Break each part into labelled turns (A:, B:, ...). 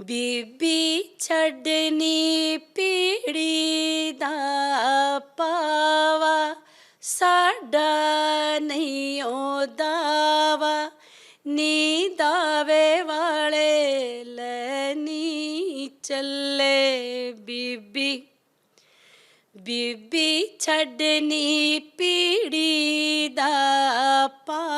A: ਬੀਬੀ ਛੱਡਨੀ ਪੀੜੀ ਦਾ ਪਾਵਾ, ਸਾਡਾ ਨਹੀਂ ਉਹ ਦਾਵਾ ਨੀ ਦਾਵੇ ਵਾਲੇ ਲੈਣੀ ਚੱਲੇ ਬੀਬੀ। ਬੀਬੀ ਛੱਡਨੀ ਪੀੜੀ ਦਾ ਪਾਵਾ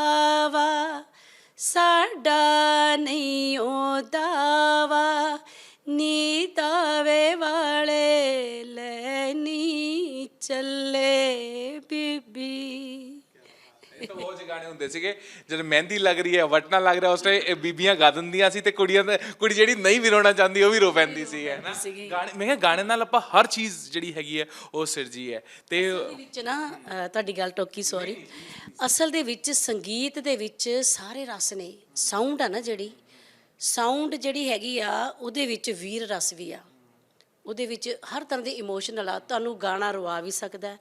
A: ਚੱਲੇ ਬੀਬੀ।
B: ਇਹ ਤਾਂ ਬਹੁਤ ਜਿਹੇ ਗਾਣੇ ਹੁੰਦੇ ਸੀਗੇ। ਜਦ ਮਹਿੰਦੀ ਲੱਗ ਰਹੀ ਹੈ ਵਟਣਾ ਲੱਗ ਰਿਹਾ ਉਸ ਟਾਈਮ ਬੀਬੀਆਂ ਗਾ ਦਿੰਦੀਆਂ ਸੀ ਤੇ ਕੁੜੀਆਂ ਦਾ ਕੁੜੀ ਜਿਹੜੀ ਨਹੀਂ ਵੀ ਰੋਣਾ ਚਾਹੁੰਦੀ ਉਹ ਵੀ ਰੋ ਪੈਂਦੀ ਸੀ ਹੈ ਨਾ। ਗਾਣੇ ਮੈਂ ਕਿਹਾ ਗਾਣੇ ਨਾਲ ਆਪਾਂ ਹਰ ਚੀਜ਼ ਜਿਹੜੀ ਹੈਗੀ ਹੈ ਉਹ ਸਿਰਜੀ ਹੈ। ਤੇ
A: ਵਿੱਚ ਨਾ ਤੁਹਾਡੀ ਗੱਲ ਟੋਕੀ ਸੌਰੀ ਅਸਲ ਦੇ ਵਿੱਚ ਸੰਗੀਤ ਦੇ ਵਿੱਚ ਸਾਰੇ ਰਸ ਨੇ। ਸਾਊਂਡ ਆ ਨਾ ਜਿਹੜੀ। ਸਾਊਂਡ ਜਿਹੜੀ ਹੈਗੀ ਆ ਉਹਦੇ ਵਿੱਚ ਵੀਰ ਰਸ ਵੀ ਆ। ਉਹਦੇ ਵਿੱਚ ਹਰ ਤਰ੍ਹਾਂ ਦੇ ਇਮੋਸ਼ਨਲ ਆ, ਤੁਹਾਨੂੰ ਗਾਣਾ ਰਵਾ ਵੀ ਸਕਦਾ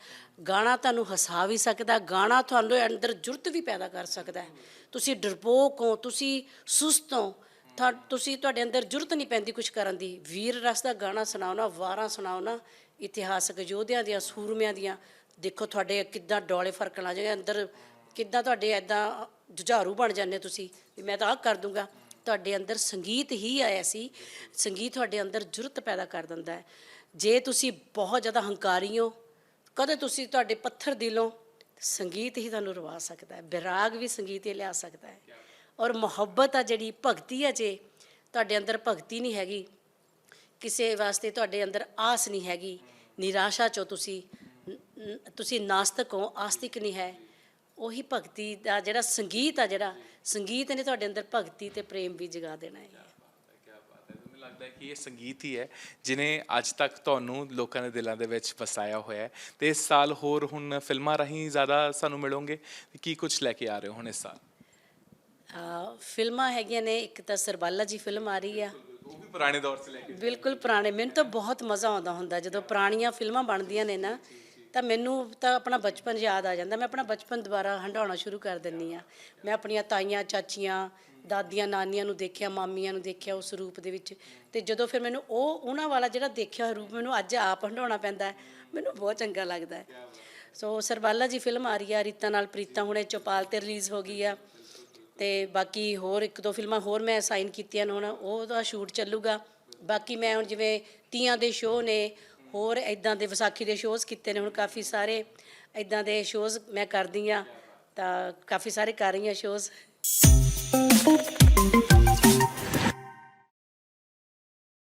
A: ਗਾਣਾ ਤੁਹਾਨੂੰ ਹਸਾ ਵੀ ਸਕਦਾ ਗਾਣਾ ਤੁਹਾਨੂੰ ਅੰਦਰ ਜੁਰਤ ਵੀ ਪੈਦਾ ਕਰ ਸਕਦਾ ਤੁਸੀਂ ਡਰਪੋਕ ਹੋ, ਤੁਸੀਂ ਸੁਸਤ ਹੋ ਤੁਹਾ- ਤੁਸੀਂ ਤੁਹਾਡੇ ਅੰਦਰ ਜੁਰਤ ਨਹੀਂ ਪੈਂਦੀ ਕੁਝ ਕਰਨ ਦੀ। ਵੀਰ ਰਸ ਦਾ ਗਾਣਾ ਸੁਣਾਓ ਨਾ, ਵਾਰਾਂ ਸੁਣਾਓ ਨਾ, ਇਤਿਹਾਸਕ ਯੋਧਿਆਂ ਦੀਆਂ, ਸੂਰਮਿਆਂ ਦੀਆਂ, ਦੇਖੋ ਤੁਹਾਡੇ ਕਿੱਦਾਂ ਡੋਲੇ ਫਰਕਣ ਆ ਜਾਂਦੇ ਅੰਦਰ ਕਿੱਦਾਂ ਤੁਹਾਡੇ ਐਦਾਂ ਜੁਝਾਰੂ ਬਣ ਜਾਂਦੇ ਤੁਸੀਂ, ਵੀ ਮੈਂ ਤਾਂ ਆਹ ਕਰ ਦੂੰਗਾ। ਤੁਹਾਡੇ ਅੰਦਰ ਸੰਗੀਤ ਹੀ ਆਇਆ ਸੀ, ਸੰਗੀਤ ਤੁਹਾਡੇ ਅੰਦਰ ਜੁਰਤ ਪੈਦਾ ਕਰ ਦਿੰਦਾ ਹੈ। ਜੇ ਤੁਸੀਂ ਬਹੁਤ ਜ਼ਿਆਦਾ ਹੰਕਾਰੀ ਹੋ, ਕਦੇ ਤੁਸੀਂ ਤੁਹਾਡੇ ਪੱਥਰ ਦਿਲੋਂ ਸੰਗੀਤ ਹੀ ਤੁਹਾਨੂੰ ਰਵਾ ਸਕਦਾ ਹੈ ਵਿਰਾਗ ਵੀ ਸੰਗੀਤ ਹੀ ਲਿਆ ਸਕਦਾ ਹੈ। ਔਰ ਮੁਹੱਬਤ ਆ ਜਿਹੜੀ, ਭਗਤੀ ਆ ਜੇ, ਤੁਹਾਡੇ ਅੰਦਰ ਭਗਤੀ ਨਹੀਂ ਹੈਗੀ, ਕਿਸੇ ਵਾਸਤੇ ਤੁਹਾਡੇ ਅੰਦਰ ਆਸ ਨਹੀਂ ਹੈਗੀ, ਨਿਰਾਸ਼ਾ ਚੋਂ ਤੁਸੀਂ ਤੁਸੀਂ ਨਾਸਤਕ ਹੋ, ਆਸਤਿਕ ਨਹੀਂ ਹੈ। ਉਹੀ ਭਗਤੀ ਦਾ ਜਿਹੜਾ ਸੰਗੀਤ ਆ ਜਿਹੜਾ ਸੰਗੀਤ ਨੇ ਤੁਹਾਡੇ ਅੰਦਰ ਭਗਤੀ ਤੇ ਪ੍ਰੇਮ ਵੀ ਜਗਾ ਦੇਣਾ ਹੈ।
B: ਲੱਗਦਾ ਕਿ ਇਹ ਸੰਗੀਤ ਹੀ ਹੈ ਜਿਨੇ ਅੱਜ ਤੱਕ ਤੁਹਾਨੂੰ ਲੋਕਾਂ ਦੇ ਦਿਲਾਂ ਦੇ ਵਿੱਚ ਵਸਾਇਆ ਹੋਇਆ ਹੈ। ਤੇ ਇਸ ਸਾਲ ਹੋਰ ਹੁਣ ਫਿਲਮਾਂ ਰਾਹੀਂ ਜ਼ਿਆਦਾ ਸਾਨੂੰ ਮਿਲੋਗੇ। ਕੀ ਕੁਝ ਲੈ ਕੇ ਆ ਰਹੇ ਹੋ ਹੁਣ ਇਸ ਸਾਲ?
A: ਫਿਲਮਾਂ ਹੈਗੀਆਂ ਨੇ ਇੱਕ ਤਾਂ ਸਰਬਾਲਾ ਜੀ ਫਿਲਮ ਆ ਰਹੀ ਆ।
B: ਉਹ ਵੀ ਪੁਰਾਣੇ ਦੌਰ 'ਚ ਲੈ ਕੇ।
A: ਬਿਲਕੁਲ ਪੁਰਾਣੇ ਮੈਨੂੰ ਤਾਂ ਬਹੁਤ ਮਜ਼ਾ ਆਉਂਦਾ ਹੁੰਦਾ ਜਦੋਂ ਪੁਰਾਣੀਆਂ ਫਿਲਮਾਂ ਬਣਦੀਆਂ ਨੇ ਨਾ। ਤਾਂ ਮੈਨੂੰ ਤਾਂ ਆਪਣਾ ਬਚਪਨ ਯਾਦ ਆ ਜਾਂਦਾ। ਮੈਂ ਆਪਣਾ ਬਚਪਨ ਦੁਬਾਰਾ ਹੰਡਾਉਣਾ ਸ਼ੁਰੂ ਕਰ ਦਿੰਨੀ ਆ ਮੈਂ ਆਪਣੀਆਂ ਤਾਈਆਂ, ਚਾਚੀਆਂ, ਦਾਦੀਆਂ, ਨਾਨੀਆਂ ਨੂੰ ਦੇਖਿਆ, ਮਾਮੀਆਂ ਨੂੰ ਦੇਖਿਆ ਉਸ ਰੂਪ ਦੇ ਵਿੱਚ। ਤੇ ਜਦੋਂ ਫਿਰ ਮੈਨੂੰ ਉਹ, ਉਹਨਾਂ ਵਾਲਾ ਜਿਹੜਾ ਦੇਖਿਆ ਹੋਇਆ ਰੂਪ ਮੈਨੂੰ ਅੱਜ ਆਪ ਹੰਡਾਉਣਾ ਪੈਂਦਾ ਹੈ। ਮੈਨੂੰ ਬਹੁਤ ਚੰਗਾ ਲੱਗਦਾ ਹੈ। ਸੋ ਸਰਬਾਲਾ ਜੀ ਫਿਲਮ ਆ ਰਹੀ ਆ, ਰੀਤਾ ਨਾਲ ਪ੍ਰੀਤਾ ਹੁਣੇ ਚੌਪਾਲ ਤੇ ਰਿਲੀਜ਼ ਹੋ ਗਈ ਆ। ਤੇ ਬਾਕੀ ਹੋਰ ਇੱਕ ਦੋ ਫਿਲਮਾਂ ਹੋਰ ਮੈਂ ਸਾਈਨ ਕੀਤੀਆਂ ਨੇ ਹੁਣ ਉਹਦਾ ਸ਼ੂਟ ਚੱਲੂਗਾ। ਬਾਕੀ ਮੈਂ ਹੁਣ ਜਿਵੇਂ ਤੀਆਂ ਦੇ ਸ਼ੋਅ ਨੇ ਹੋਰ ਇਦਾਂ ਦੇ ਵਿਸਾਖੀ ਦੇ ਸ਼ੋਅਜ਼ ਕੀਤੇ ਨੇ, ਹੁਣ ਕਾਫੀ ਸਾਰੇ ਇਦਾਂ ਦੇ ਸ਼ੋਜ਼ ਮੈਂ ਕਰਦੀ ਆ ਤਾਂ ਕਾਫੀ ਸਾਰੇ ਕਰ ਰਹੀ ਹਾਂ ਸ਼ੋਅਜ਼